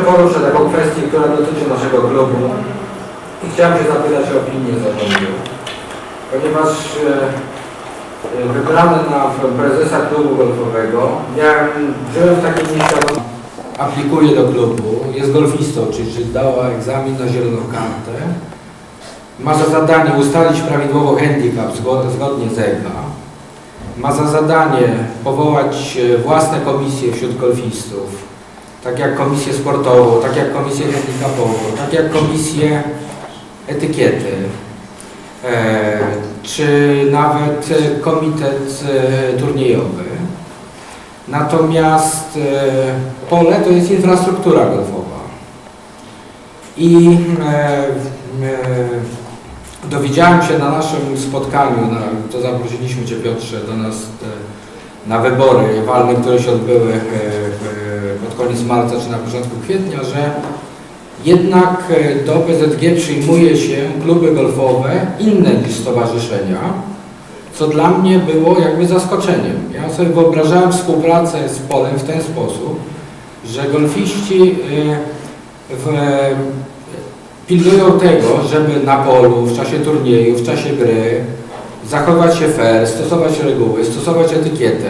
poruszę taką kwestię, która dotyczy naszego klubu i chciałem się zapytać o opinię zarządu. Ponieważ e, e, wybrany na prezesa klubu golfowego, miałem, żyłem w takiej nieświadomości. Aplikuje do klubu, jest golfistą, czyli, czyli dała egzamin na zieloną kartę. Ma za zadanie ustalić prawidłowo handicap zgod- zgodnie z EGA. Ma za zadanie powołać e, własne komisje wśród golfistów, tak jak komisję sportową, tak jak komisję handicapową, tak jak komisję etykiety, e, czy nawet komitet e, turniejowy. Natomiast e, pole to jest infrastruktura golfowa. I dowiedziałem się na naszym spotkaniu, to zaprosiliśmy Cię Piotrze do nas na wybory walne, które się odbyły e, w- pod koniec marca czy na początku kwietnia, że jednak e, do PZG przyjmuje się kluby golfowe inne niż stowarzyszenia, co dla mnie było jakby zaskoczeniem. Ja sobie wyobrażałem współpracę z polem w ten sposób, że golfiści e, w, pilnują tego, żeby na polu, w czasie turnieju, w czasie gry zachować się fair, stosować reguły, stosować etykietę.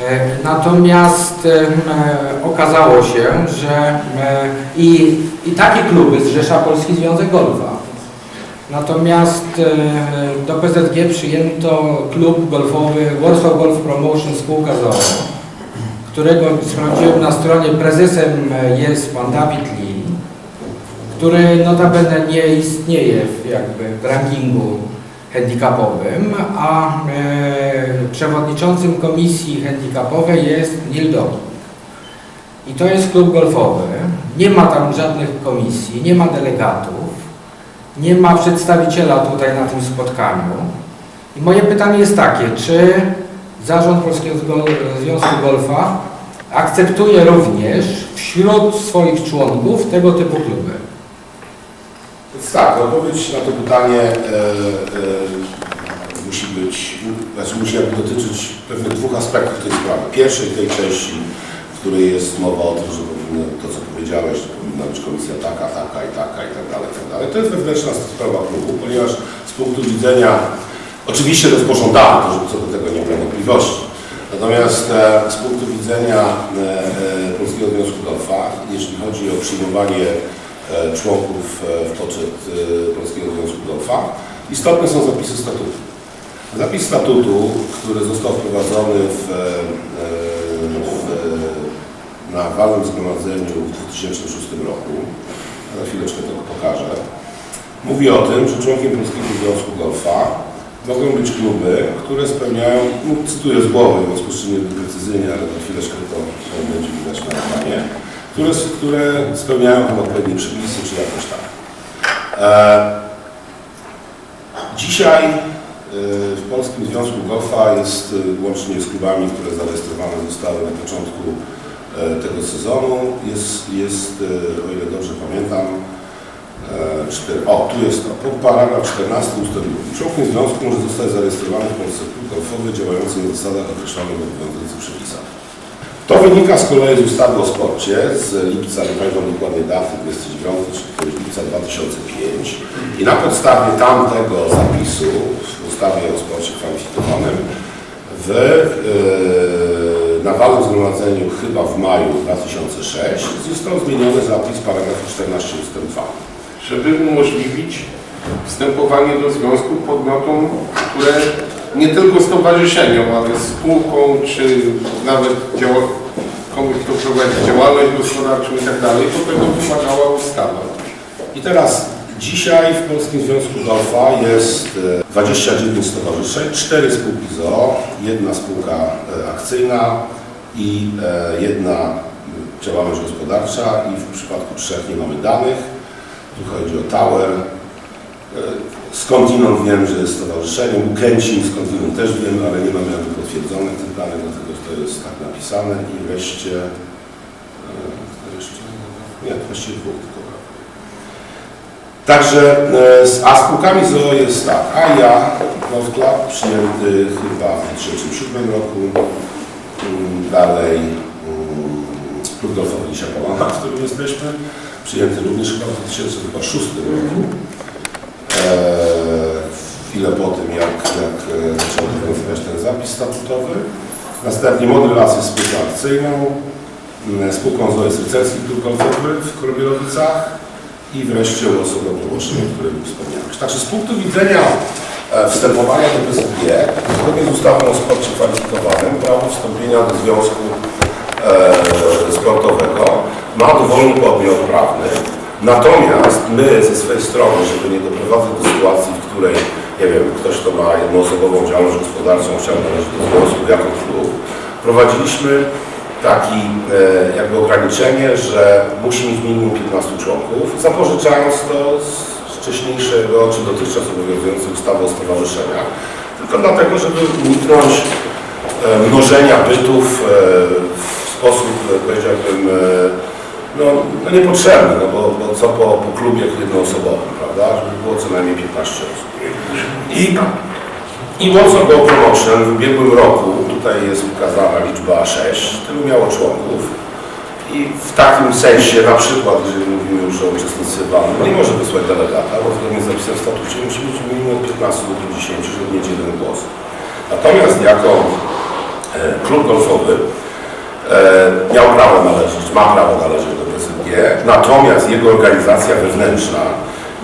E, Natomiast e, okazało się, że e, i, i takie kluby zrzesza Polski Związek Golfa. Natomiast do PZG przyjęto klub golfowy Warsaw Golf Promotion Spółka z którego sprawdziłem na stronie prezesem jest pan Dawid Lee, który notabene nie istnieje w, jakby w rankingu handicapowym, a e, przewodniczącym komisji handicapowej jest Neil Dogi. I to jest klub golfowy. Nie ma tam żadnych komisji, nie ma delegatów, nie ma przedstawiciela tutaj na tym spotkaniu. I moje pytanie jest takie, czy Zarząd Polskiego Związku Golfa akceptuje również wśród swoich członków tego typu kluby? Tak, odpowiedź na to pytanie e, e, musi być, znaczy musi dotyczyć pewnych dwóch aspektów tej sprawy. Pierwszej tej części, w której jest mowa o tym, że powinno, to co powiedziałeś, że powinna być komisja taka, taka i taka i tak dalej, i tak dalej. To jest wewnętrzna sprawa klubu, ponieważ z punktu widzenia, oczywiście to jest pożądane, to, że co do tego nie ma wątpliwości. Natomiast e, z punktu widzenia e, e, Polskiego Związku Golfa, jeśli chodzi o przyjmowanie członków e, w poczet e, Polskiego Związku Golfa, istotne są zapisy statutu. Zapis statutu, który został wprowadzony w, e, w, na walnym zgromadzeniu w 2006 roku, za chwileczkę to pokażę, mówi o tym, że członkiem Polskiego Związku Golfa mogą być kluby, które spełniają, no, cytuję z głowy, w związku z czym nie precyzyjnie, ale za chwileczkę to będzie widać na ekranie, które, które spełniają odpowiednie przepisy, czy jakoś tak. E, dzisiaj e, w Polskim Związku Golfa jest e, łącznie z klubami, które zarejestrowane zostały na początku e, tego sezonu, jest, jest o ile dobrze pamiętam, E, cztery- O, tu jest to. Paragraf 14 ust. 2. Członkiem związku może zostać zarejestrowany w Polsce klub golfowy działający na zasadach określonych w obowiązujących przepisach. To wynika z kolei z ustawy o sporcie z lipca, nie pamiętam dokładnie daty, 29 czy któryś lipca 2005 i na podstawie tamtego zapisu w ustawie o sporcie kwalifikowanym w yy, zgromadzeniu chyba w maju 2006 został zmieniony zapis paragrafu 14 ust. 2. żeby umożliwić wstępowanie do związku podmiotom, które nie tylko stowarzyszeniom, ale spółką, czy nawet działa, komuś, kto prowadzi działalność gospodarczą i tak dalej, to tego wymagała ustawa. I teraz dzisiaj w Polskim Związku Golfa jest e, 29 stowarzyszeń, 4 spółki ZOO, jedna spółka e, akcyjna i e, jedna działalność gospodarcza i w przypadku trzech nie mamy danych. Tu chodzi o Tower. E, Skądinąd wiem, że jest stowarzyszeniem, Kęcin skądinąd też wiem, ale nie mamy jakby potwierdzonych tych danych, dlatego to jest tak napisane i wreszcie, e, jeszcze? Nie, właściwie dwóch tylko. Także, e, z- a spółkami ZOO jest tak, AIA Golf Club przyjęty chyba w 2007 roku, Mm, dalej mm, Klub Golfowy Dzisiaj Połana, w którym jesteśmy, przyjęty również chyba w 2006 roku. Eee, chwilę po tym, jak, jak e, zaczął obowiązywać ten zapis statutowy. Następnie modulację spółką akcyjną, spółką z Rycerski Klub Golfowy w Korbielowicach i wreszcie osobę proboczną, o której wspomniałeś. Także z punktu widzenia e, wstępowania do PSG, zgodnie z ustawą o sporcie kwalifikowanym, prawo wstąpienia do związku e, sportowego ma dowolny podmiot prawny. Natomiast my ze swojej strony, żeby nie doprowadzać do sytuacji, w której, nie wiem, ktoś, kto ma jednoosobową działalność gospodarczą, chciał należeć do związku jako klub, prowadziliśmy taki e, jakby ograniczenie, że musi mieć minimum 15 członków, zapożyczając to z wcześniejszego, czy dotychczas obowiązującej ustawy o stowarzyszeniach, tylko dlatego, żeby uniknąć e, mnożenia bytów e, w sposób, e, powiedziałbym, e, no, no niepotrzebny, no bo, bo co po, po klubie jednoosobowym, prawda, żeby było co najmniej 15 osób. I, i mocno go promotion w ubiegłym roku, tutaj jest ukazana liczba 6, tylu miało członków. I w takim sensie, na przykład, jeżeli mówimy już o uczestnictwie walnym, nie może wysłać delegata, bo zgodnie z zapisem w statucie musi mieć minimum 15 lub 50, żeby mieć jeden głos. Natomiast jako e, klub golfowy e, miał prawo należeć, ma prawo należeć do Natomiast jego organizacja wewnętrzna,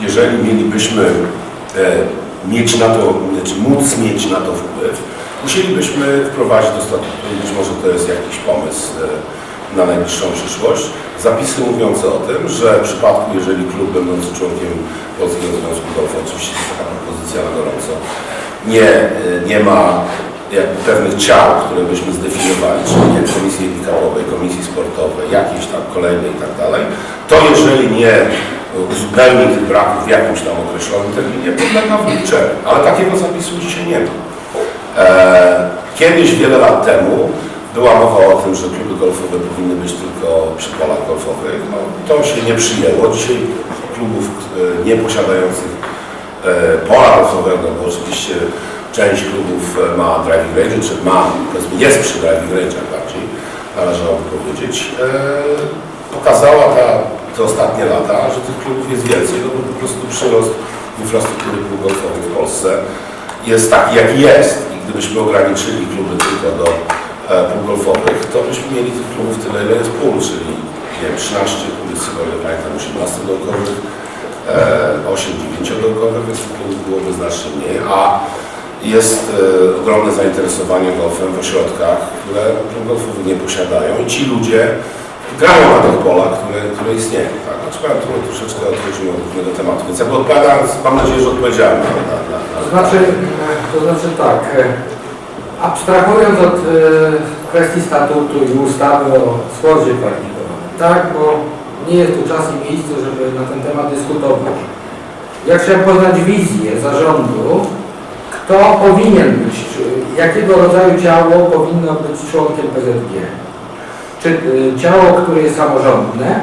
jeżeli mielibyśmy e, mieć na to, czy móc mieć na to wpływ, musielibyśmy wprowadzić do statutu, być może to jest jakiś pomysł e, na najbliższą przyszłość, zapisy mówiące o tym, że w przypadku, jeżeli klub będący członkiem Polskiego Związku Golfa, oczywiście jest taka propozycja na gorąco, nie, e, nie ma jakby pewnych ciał, które byśmy zdefiniowali, czyli nie komisji handicap'owej, komisji sportowej, jakiejś tam kolejnej i tak dalej, to jeżeli nie uzupełni tych braków w jakimś tam określonym terminie, podlega wliczeniu. Ale takiego zapisu dzisiaj nie ma. E, Kiedyś, wiele lat temu, była mowa o tym, że kluby golfowe powinny być tylko przy polach golfowych. No, to się nie przyjęło. Dzisiaj klubów e, nie posiadających e, pola golfowego, bo oczywiście część klubów e, ma driving range, czy ma, powiedzmy, jest przy driving range'ach bardziej, należałoby powiedzieć, e, pokazała ta, te ostatnie lata, że tych klubów jest więcej, no bo po prostu przyrost infrastruktury klub golfowych w Polsce jest taki, jaki jest. I gdybyśmy ograniczyli kluby tylko do e, pół golfowych, to byśmy mieli tych klubów tyle, ile jest pól, czyli nie wiem, 13 klubów, nie pamiętam, 18 dołkowych, e, 8 9-dołkowych, więc tych klubów byłoby znacznie mniej, a jest e, ogromne zainteresowanie golfem w ośrodkach, które klub golfowy nie posiadają i ci ludzie grają na tych polach, które, które istnieją. Tak? Znaczy, tu troszeczkę odchodzimy od głównego tematu, więc jakby odpowiadając, mam nadzieję, że odpowiedziałem na, na, na, na To znaczy, to znaczy tak, e, abstrahując od e, kwestii statutu i ustawy o sporcie kwalifikowanym, tak, bo nie jest tu czas i miejsce, żeby na ten temat dyskutować. Ja chciałem poznać wizję zarządu, kto powinien być, jakiego rodzaju ciało powinno być członkiem PZG. Czy y, ciało, które jest samorządne,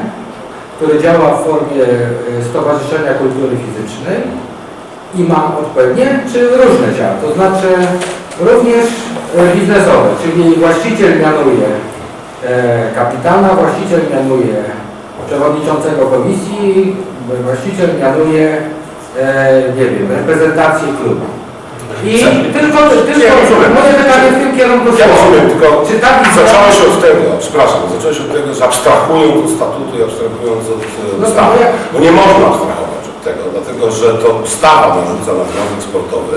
które działa w formie y, Stowarzyszenia Kultury Fizycznej i ma odpowiednie, czy różne ciała, to znaczy również y, biznesowe, czyli właściciel mianuje kapitana, właściciel mianuje przewodniczącego komisji, właściciel mianuje, nie wiem, reprezentację klubu. I tylko, tylko Ja rozumiem. moje pytanie w tym kierunku Ja szło. rozumiem, tylko Czy się od tego, przepraszam, zaczęło się od tego, że abstrahując od statutu i abstrahując od e, No ustawy. ja- No nie można abstrahować od tego, dlatego że to ustawa narzuca na związek sportowy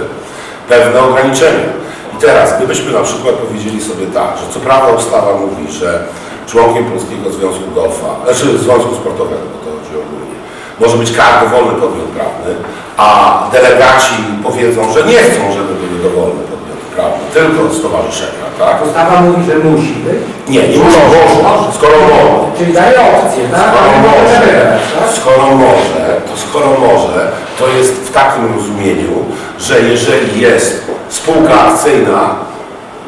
pewne ograniczenia. I teraz, gdybyśmy na przykład powiedzieli sobie tak, że co prawda ustawa mówi, że członkiem Polskiego Związku Golfa, znaczy Związku Sportowego, bo to może być każdy wolny podmiot prawny, a delegaci powiedzą, że nie chcą, żeby były dowolne podmioty prawne, tylko stowarzyszenia, tak? Ustawa mówi, że musi być. Nie, nie muszą, może, skoro może. Czyli daje opcję, tak? Skoro może tak? skoro może, to skoro może, to jest w takim rozumieniu, że jeżeli jest spółka akcyjna,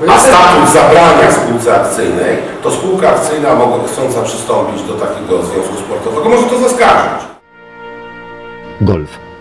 a statut zabrania spółce akcyjnej, to spółka akcyjna mogła, chcąca przystąpić do takiego związku sportowego, może to zaskarżyć. Golf.